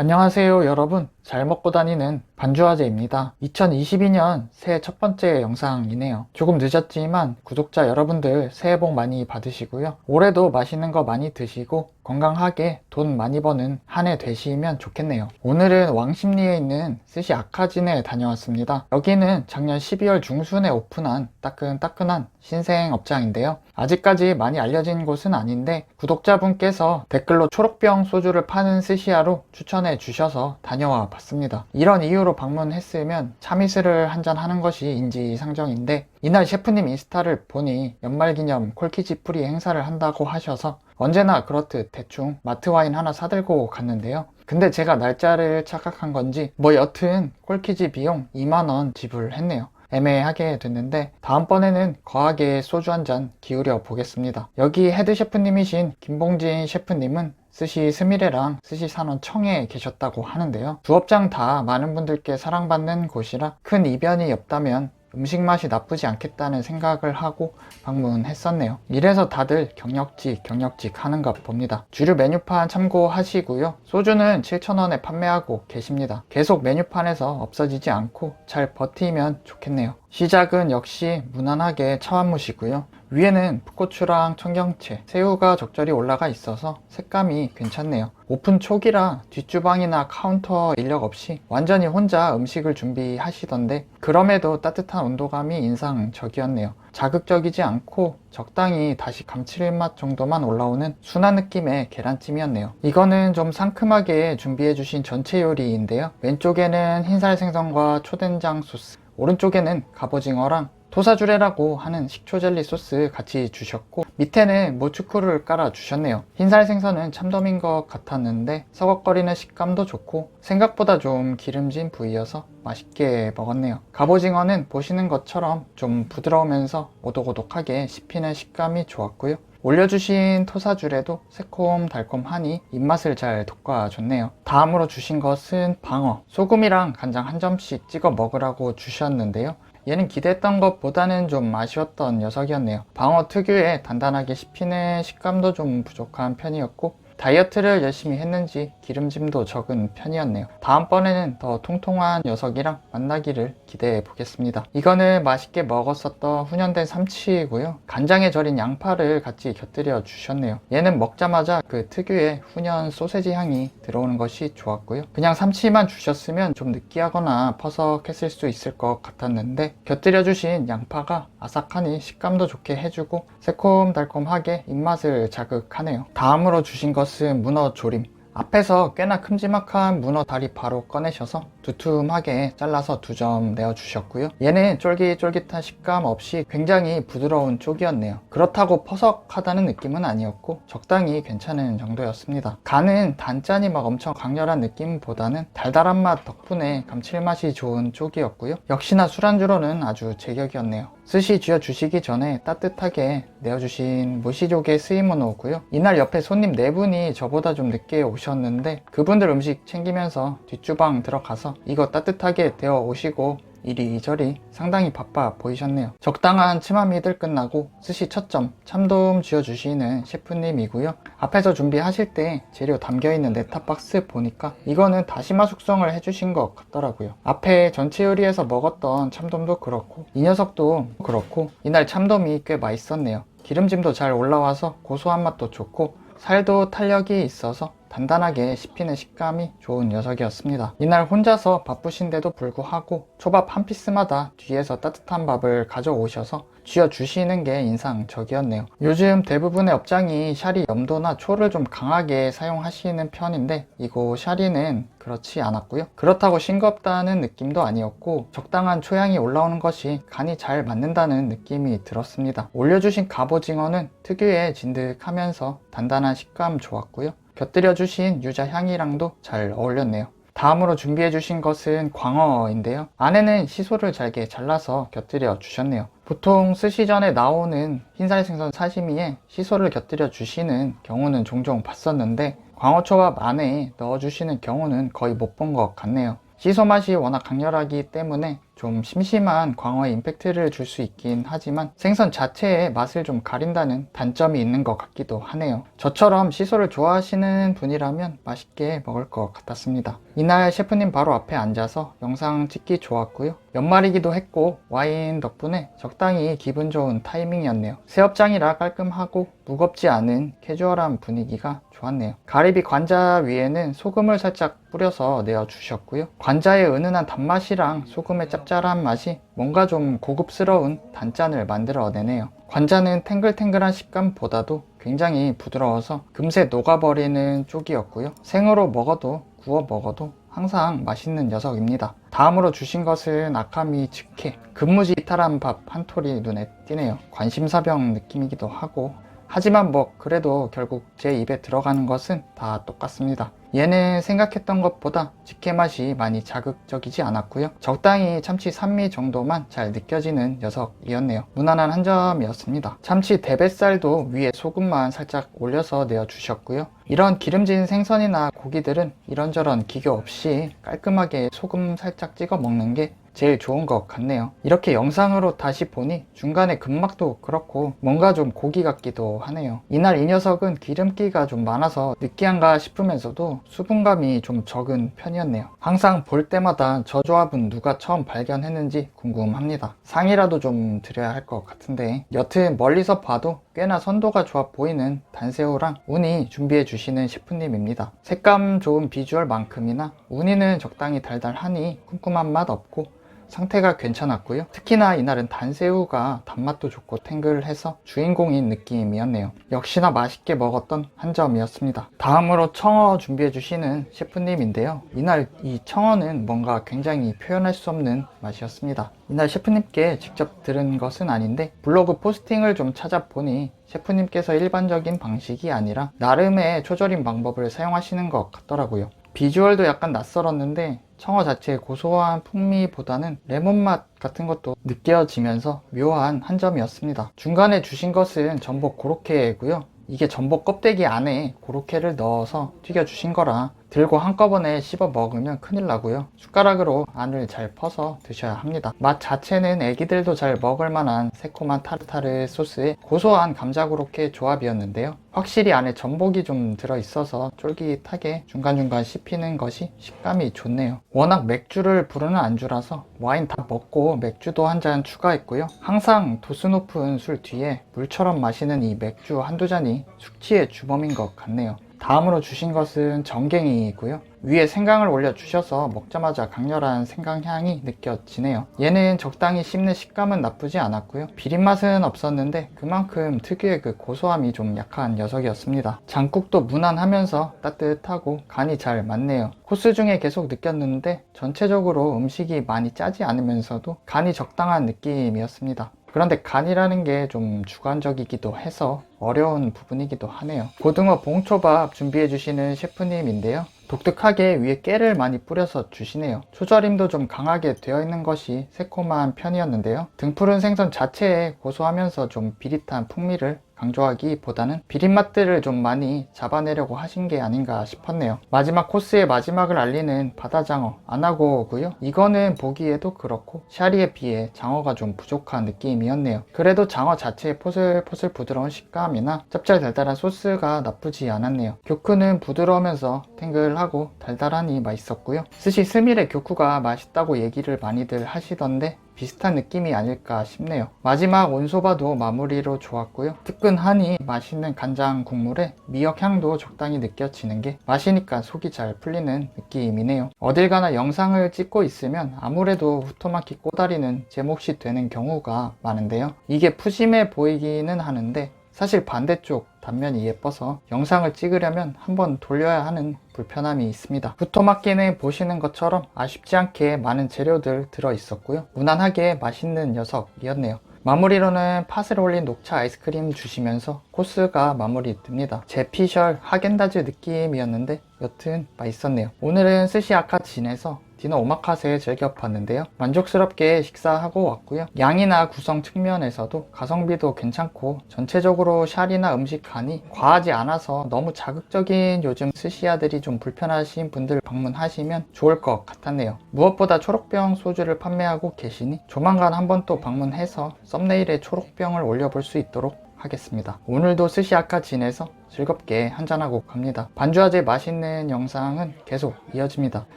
안녕하세요 여러분. 잘 먹고 다니는 반주화제입니다. 2022년 새해 첫 번째 영상이네요. 조금 늦었지만 구독자 여러분들 새해 복 많이 받으시고요. 올해도 맛있는 거 많이 드시고 건강하게 돈 많이 버는 한 해 되시면 좋겠네요. 오늘은 왕십리에 있는 스시 아카진에 다녀왔습니다. 여기는 작년 12월 중순에 오픈한 따끈따끈한 신생 업장인데요. 아직까지 많이 알려진 곳은 아닌데 구독자분께서 댓글로 초록병 소주를 파는 스시야로 추천해 주셔서 다녀와 봤습니다. 이런 이유로 방문했으면 참이슬을 한잔 하는 것이 인지상정인데 이날 셰프님 인스타를 보니 연말기념 콜키지 프리 행사를 한다고 하셔서 언제나 그렇듯 대충 마트 와인 하나 사들고 갔는데요. 근데 제가 날짜를 착각한 건지 뭐 여튼 콜키지 비용 2만원 지불했네요. 애매하게 됐는데 다음번에는 거하게 소주 한 잔 기울여 보겠습니다. 여기 헤드 셰프님이신 김봉진 셰프님은 스시 스미레랑 스시 산원 청에 계셨다고 하는데요. 두 업장 다 많은 분들께 사랑받는 곳이라 큰 이변이 없다면 음식 맛이 나쁘지 않겠다는 생각을 하고 방문했었네요. 이래서 다들 경력직 경력직 하는가 봅니다. 주류 메뉴판 참고하시고요. 소주는 7,000원에 판매하고 계십니다. 계속 메뉴판에서 없어지지 않고 잘 버티면 좋겠네요. 시작은 역시 무난하게 차완무시고요. 위에는 풋고추랑 청경채, 새우가 적절히 올라가 있어서 색감이 괜찮네요. 오픈 초기라 뒷주방이나 카운터 인력 없이 완전히 혼자 음식을 준비하시던데 그럼에도 따뜻한 온도감이 인상적이었네요. 자극적이지 않고 적당히 다시 감칠맛 정도만 올라오는 순한 느낌의 계란찜이었네요. 이거는 좀 상큼하게 준비해주신 전체 요리인데요. 왼쪽에는 흰살 생선과 초된장 소스, 오른쪽에는 갑오징어랑 토사주레라고 하는 식초 젤리 소스 같이 주셨고 밑에는 모츠쿠를 깔아 주셨네요 흰살 생선은 참돔인 것 같았는데 서걱거리는 식감도 좋고 생각보다 좀 기름진 부위여서 맛있게 먹었네요 갑오징어는 보시는 것처럼 좀 부드러우면서 오독오독하게 씹히는 식감이 좋았고요 올려주신 토사주레도 새콤달콤하니 입맛을 잘 돋궈줬네요. 다음으로 주신 것은 방어. 소금이랑 간장 한 점씩 찍어 먹으라고 주셨는데요. 얘는 기대했던 것보다는 좀 아쉬웠던 녀석이었네요. 방어 특유의 단단하게 씹히는 식감도 좀 부족한 편이었고 다이어트를 열심히 했는지 기름짐도 적은 편이었네요. 다음번에는 더 통통한 녀석이랑 만나기를 기대해 보겠습니다. 이거는 맛있게 먹었었던 훈연된 삼치이고요. 간장에 절인 양파를 같이 곁들여 주셨네요. 얘는 먹자마자 그 특유의 훈연 소세지 향이 들어오는 것이 좋았고요. 그냥 삼치만 주셨으면 좀 느끼하거나 퍼석했을 수 있을 것 같았는데 곁들여 주신 양파가 아삭하니 식감도 좋게 해주고 새콤달콤하게 입맛을 자극하네요. 다음으로 주신 것은 문어 조림. 앞에서 꽤나 큼지막한 문어 다리 바로 꺼내셔서 두툼하게 잘라서 두 점 내어주셨고요. 얘는 쫄깃쫄깃한 식감 없이 굉장히 부드러운 쪽이었네요. 그렇다고 퍼석하다는 느낌은 아니었고 적당히 괜찮은 정도였습니다. 간은 단짠이 막 엄청 강렬한 느낌보다는 달달한 맛 덕분에 감칠맛이 좋은 쪽이었고요. 역시나 술안주로는 아주 제격이었네요. 스시 쥐어 주시기 전에 따뜻하게 내어주신 무시족의 스이모노고요. 이날 옆에 손님 네 분이 저보다 좀 늦게 오셨는데 그분들 음식 챙기면서 뒷주방 들어가서 이거 따뜻하게 데워 오시고 이리저리 상당히 바빠 보이셨네요. 적당한 치마미들 끝나고 스시 첫점 참돔 쥐어주시는 셰프님이고요. 앞에서 준비하실 때 재료 담겨있는 네타박스 보니까 이거는 다시마 숙성을 해주신 것 같더라고요. 앞에 전체 요리에서 먹었던 참돔도 그렇고 이 녀석도 그렇고 이날 참돔이 꽤 맛있었네요. 기름짐도 잘 올라와서 고소한 맛도 좋고 살도 탄력이 있어서 단단하게 씹히는 식감이 좋은 녀석이었습니다. 이날 혼자서 바쁘신데도 불구하고 초밥 한 피스마다 뒤에서 따뜻한 밥을 가져오셔서 쥐어주시는 게 인상적이었네요. 요즘 대부분의 업장이 샤리 염도나 초를 좀 강하게 사용하시는 편인데 이곳 샤리는 그렇지 않았고요. 그렇다고 싱겁다는 느낌도 아니었고 적당한 초향이 올라오는 것이 간이 잘 맞는다는 느낌이 들었습니다. 올려주신 갑오징어는 특유의 진득하면서 단단한 식감 좋았고요. 곁들여 주신 유자 향이랑도 잘 어울렸네요. 다음으로 준비해 주신 것은 광어인데요. 안에는 시소를 잘게 잘라서 곁들여 주셨네요. 보통 스시 전에 나오는 흰살 생선 사시미에 시소를 곁들여 주시는 경우는 종종 봤었는데 광어초밥 안에 넣어 주시는 경우는 거의 못 본 것 같네요. 시소 맛이 워낙 강렬하기 때문에 좀 심심한 광어의 임팩트를 줄 수 있긴 하지만 생선 자체의 맛을 좀 가린다는 단점이 있는 것 같기도 하네요. 저처럼 시소를 좋아하시는 분이라면 맛있게 먹을 것 같았습니다. 이날 셰프님 바로 앞에 앉아서 영상 찍기 좋았고요. 연말이기도 했고 와인 덕분에 적당히 기분 좋은 타이밍이었네요. 새업장이라 깔끔하고 무겁지 않은 캐주얼한 분위기가 좋았네요. 가리비 관자 위에는 소금을 살짝 뿌려서 내어주셨고요. 관자의 은은한 단맛이랑 소금의 짭짤 한 맛이 뭔가 좀 고급스러운 단짠을 만들어내네요. 관자는 탱글탱글한 식감보다도 굉장히 부드러워서 금세 녹아버리는 쪽이었고요. 생으로 먹어도 구워 먹어도 항상 맛있는 녀석입니다. 다음으로 주신 것은 아카미 직회 근무지 이탈한 밥 한 톨이 눈에 띄네요. 관심사병 느낌이기도 하고 하지만 뭐 그래도 결국 제 입에 들어가는 것은 다 똑같습니다. 얘는 생각했던 것보다 직회 맛이 많이 자극적이지 않았고요. 적당히 참치 산미 정도만 잘 느껴지는 녀석이었네요. 무난한 한 점이었습니다. 참치 대뱃살도 위에 소금만 살짝 올려서 내어주셨고요. 이런 기름진 생선이나 고기들은 이런저런 기교 없이 깔끔하게 소금 살짝 찍어 먹는 게 제일 좋은 것 같네요. 이렇게 영상으로 다시 보니 중간에 근막도 그렇고 뭔가 좀 고기 같기도 하네요. 이날 이 녀석은 기름기가 좀 많아서 느끼한가 싶으면서도 수분감이 좀 적은 편이었네요. 항상 볼 때마다 저 조합은 누가 처음 발견했는지 궁금합니다. 상이라도 좀 드려야 할 것 같은데 여튼 멀리서 봐도 꽤나 선도가 좋아 보이는 단새우랑 우니 준비해 주시는 셰프님입니다. 색감 좋은 비주얼만큼이나 우니는 적당히 달달하니 쿰쿰한 맛 없고 상태가 괜찮았고요. 특히나 이날은 단새우가 단맛도 좋고 탱글해서 주인공인 느낌이었네요. 역시나 맛있게 먹었던 한 점이었습니다. 다음으로 청어 준비해 주시는 셰프님인데요. 이날 이 청어는 뭔가 굉장히 표현할 수 없는 맛이었습니다. 이날 셰프님께 직접 들은 것은 아닌데 블로그 포스팅을 좀 찾아보니 셰프님께서 일반적인 방식이 아니라 나름의 초절임 방법을 사용하시는 것 같더라고요. 비주얼도 약간 낯설었는데 청어 자체의 고소한 풍미보다는 레몬 맛 같은 것도 느껴지면서 묘한 한 점이었습니다. 중간에 주신 것은 전복 고로케고요. 이게 전복 껍데기 안에 고로케를 넣어서 튀겨 주신 거라 들고 한꺼번에 씹어 먹으면 큰일 나고요. 숟가락으로 안을 잘 퍼서 드셔야 합니다. 맛 자체는 애기들도 잘 먹을 만한 새콤한 타르타르 소스에 고소한 감자 고로케 조합이었는데요. 확실히 안에 전복이 좀 들어있어서 쫄깃하게 중간중간 씹히는 것이 식감이 좋네요. 워낙 맥주를 부르는 안주라서 와인 다 먹고 맥주도 한 잔 추가했고요. 항상 도수 높은 술 뒤에 물처럼 마시는 이 맥주 한두 잔이 숙취의 주범인 것 같네요. 다음으로 주신 것은 정갱이고요. 위에 생강을 올려 주셔서 먹자마자 강렬한 생강 향이 느껴지네요. 얘는 적당히 씹는 식감은 나쁘지 않았고요. 비린 맛은 없었는데 그만큼 특유의 그 고소함이 좀 약한 녀석이었습니다. 장국도 무난하면서 따뜻하고 간이 잘 맞네요. 코스 중에 계속 느꼈는데 전체적으로 음식이 많이 짜지 않으면서도 간이 적당한 느낌이었습니다. 그런데 간이라는 게 좀 주관적이기도 해서 어려운 부분이기도 하네요. 고등어 봉초밥 준비해 주시는 셰프님인데요. 독특하게 위에 깨를 많이 뿌려서 주시네요. 초절임도 좀 강하게 되어 있는 것이 새콤한 편이었는데요. 등푸른 생선 자체에 고소하면서 좀 비릿한 풍미를 강조하기보다는 비린 맛들을 좀 많이 잡아내려고 하신 게 아닌가 싶었네요. 마지막 코스의 마지막을 알리는 바다장어 안하고고요. 이거는 보기에도 그렇고 샤리에 비해 장어가 좀 부족한 느낌이었네요. 그래도 장어 자체의 포슬포슬 부드러운 식감이나 짭짤 달달한 소스가 나쁘지 않았네요. 교크는 부드러우면서 탱글하고 달달하니 맛있었고요. 스시 스밀의 교쿠가 맛있다고 얘기를 많이들 하시던데 비슷한 느낌이 아닐까 싶네요. 마지막 온소바도 마무리로 좋았고요. 뜨끈하니 맛있는 간장 국물에 미역 향도 적당히 느껴지는 게 마시니까 속이 잘 풀리는 느낌이네요. 어딜 가나 영상을 찍고 있으면 아무래도 후토마키 꼬다리는 제 몫이 되는 경우가 많은데요. 이게 푸짐해 보이기는 하는데 사실 반대쪽 단면 이 예뻐서 영상을 찍으려면 한번 돌려야 하는 불편함이 있습니다. 부토막기는 보시는 것처럼 아쉽지 않게 많은 재료들 들어 있었고요. 무난하게 맛있는 녀석이었네요. 마무리로는 팥을 올린 녹차 아이스크림 주시면서 코스가 마무리 됩니다. 제 피셜 하겐다즈 느낌이었는데 여튼 맛있었네요. 오늘은 스시 아카 진에서 디너 오마카세 즐겨 봤는데요. 만족스럽게 식사하고 왔고요. 양이나 구성 측면에서도 가성비도 괜찮고 전체적으로 샤리나 음식 간이 과하지 않아서 너무 자극적인 요즘 스시야들이 좀 불편하신 분들 방문하시면 좋을 것 같았네요. 무엇보다 초록병 소주를 판매하고 계시니 조만간 한번 또 방문해서 썸네일에 초록병을 올려볼 수 있도록 하겠습니다. 오늘도 스시 아까 지내서 즐겁게 한잔하고 갑니다. 반주하제 맛있는 영상은 계속 이어집니다.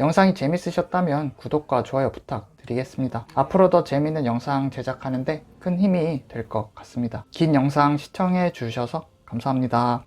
영상이 재밌으셨다면 구독과 좋아요 부탁드리겠습니다. 앞으로 더 재밌는 영상 제작하는데 큰 힘이 될 것 같습니다. 긴 영상 시청해 주셔서 감사합니다.